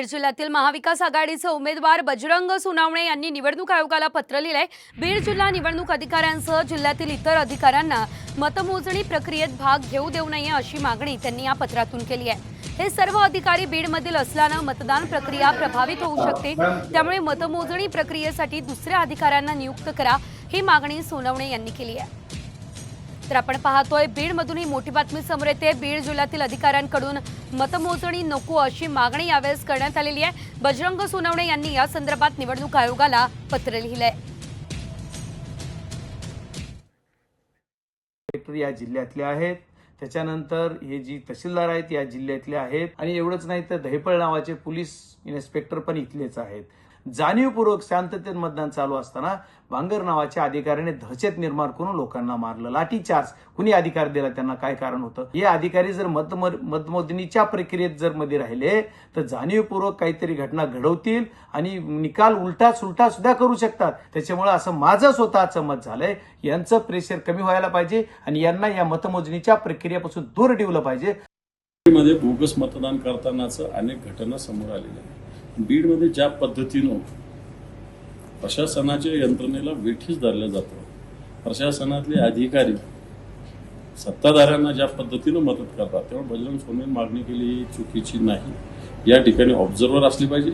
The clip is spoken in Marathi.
बीड जिल्ह्यातील महाविकास आघाडीचे उमेदवार बजरंग सुनावणे यांनी निवडणूक आयोगाला पत्र लिहिलंय. बीड जिल्हा निवडणूक अधिकाऱ्यांसह जिल्ह्यातील इतर अधिकाऱ्यांना मतमोजणी प्रक्रियेत भाग घेऊ देऊ नये अशी मागणी त्यांनी या पत्रातून केली आहे. हे सर्व अधिकारी बीडमधील असल्यानं मतदान प्रक्रिया प्रभावित होऊ शकते. त्यामुळे मतमोजणी प्रक्रियेसाठी दुसऱ्या अधिकाऱ्यांना नियुक्त करा ही मागणी सोनवणे यांनी केली आहे. तर आपण पाहतोय बीडमधून ही मोठी बातमी समोर येते. बीड जिल्ह्यातील अधिकाऱ्यांकडून मतमोजणी नको अशी मागणी यावेळेस करण्यात आलेली आहे. बजरंग सोनवणे यांनी या संदर्भात निवडणूक आयोगाला पत्र लिहिलंय. या जिल्ह्यातले आहेत. त्याच्यानंतर हे जी तहसीलदार आहेत या जिल्ह्यातले आहेत. आणि एवढंच नाही तर दहिपळ नावाचे पोलीस इन्स्पेक्टर पण इथलेच आहेत. जाणीवपूर्वक शांततेत मतदान चालू असताना भांगर नावाच्या अधिकाऱ्याने दहशत निर्माण करून लोकांना मारलं. लाठीचार्ज. कुणी अधिकार दिला? त्यांना काय कारण होतं? हे अधिकारी जर मत मतमोजणीच्या प्रक्रियेत जर मध्ये राहिले तर जाणीवपूर्वक काहीतरी घटना घडवतील आणि निकाल उलटा सुलटा सुद्धा करू शकतात. त्याच्यामुळे असं माझं स्वतःचं मत झालंय. यांचं प्रेशर कमी व्हायला पाहिजे आणि यांना या मतमोजणीच्या प्रक्रियेपासून दूर ठेवलं पाहिजे. मध्ये बोगस मतदान करतानाच अनेक घटना समोर आलेल्या आहेत. बीडमध्ये ज्या पद्धतीनं प्रशासनाच्या यंत्रणेला वेठीस धरलं जातं प्रशासनातले अधिकारी सत्ताधाऱ्यांना ज्या पद्धतीनं मदत करतात तेव्हा बजरंग सोनवणे मागणी केली चुकीची नाही. या ठिकाणी ऑब्झर्वर असली पाहिजे.